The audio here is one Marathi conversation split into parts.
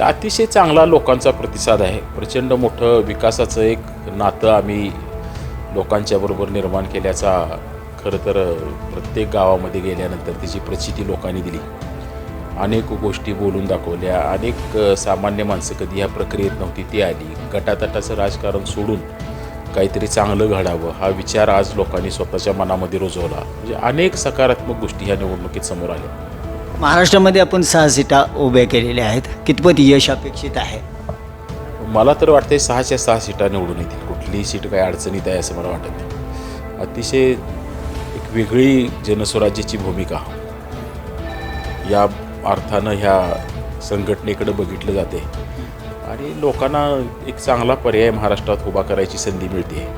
हे अतिशय चांगला लोकांचा प्रतिसाद आहे. प्रचंड मोठं विकासाचं एक नातं आम्ही लोकांच्याबरोबर निर्माण केल्याचा खरं तर प्रत्येक गावामध्ये गेल्यानंतर त्याची प्रचिती लोकांनी दिली. अनेक गोष्टी बोलून दाखवल्या. अनेक सामान्य माणसं कधी ह्या प्रक्रियेत नव्हती ती आली. गटातटाचं राजकारण सोडून काहीतरी चांगलं घडावं हा विचार आज लोकांनी स्वतःच्या मनामध्ये रुजवला. म्हणजे अनेक सकारात्मक गोष्टी ह्या निवडणुकीत समोर आल्या. महाराष्ट्रामध्ये आपण सहा सीटा उभ्या केलेल्या आहेत. कितपत यश अपेक्षित आहे? मला तर वाटते सहाच्या सहा सीटा निवडून येतील. कुठलीही सीट काही अडचणीत आहे असं मला वाटत नाही. अतिशय एक वेगळी जनस्वराज्याची भूमिका. या अर्थानं ह्या संघटनेकडे बघितलं जाते. आणि लोकांना एक चांगला पर्याय महाराष्ट्रात उभा करायची संधी मिळते.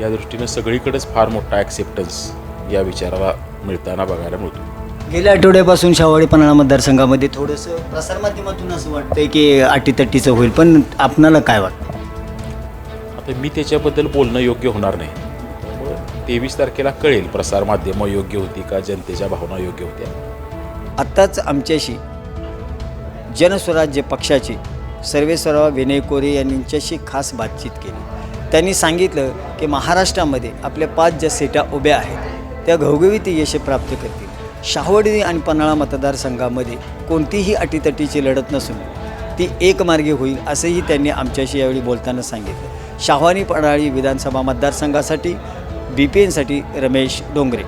या दृष्टीनं सगळीकडेच फार मोठा ॲक्सेप्टन्स या विचाराला मिळताना बघायला मिळतो. गेल्या आठवड्यापासून शावाडी पन्हाळा मतदारसंघामध्ये थोडंसं प्रसारमाध्यमातून असं वाटतंय की अटीतटीचं होईल पण आपणाला काय वाटतं आता मी त्याच्याबद्दल बोलणं योग्य होणार नाही. त्यामुळं तेवीस तारखेला कळेल प्रसारमाध्यमं योग्य होती का जनतेच्या भावना योग्य होत्या. आत्ताच आमच्याशी जनस्वराज्य पक्षाचे सर्वेसर्वा विनय कोरे यांच्याशी खास बातचीत केली. त्यांनी सांगितलं की महाराष्ट्रामध्ये आपल्या पाच ज्या सीटा उभ्या आहेत त्या घवघवीत यश प्राप्त करतील. शाहवडी आणि पन्हाळा मतदारसंघामध्ये कोणतीही अटीतटीची लढत नसून ती एकमार्गी होईल असंही त्यांनी आमच्याशी यावेळी बोलताना सांगितलं. शाहवानी पन्हाळी विधानसभा मतदारसंघासाठी बी पी एनसाठी रमेश डोंगरे.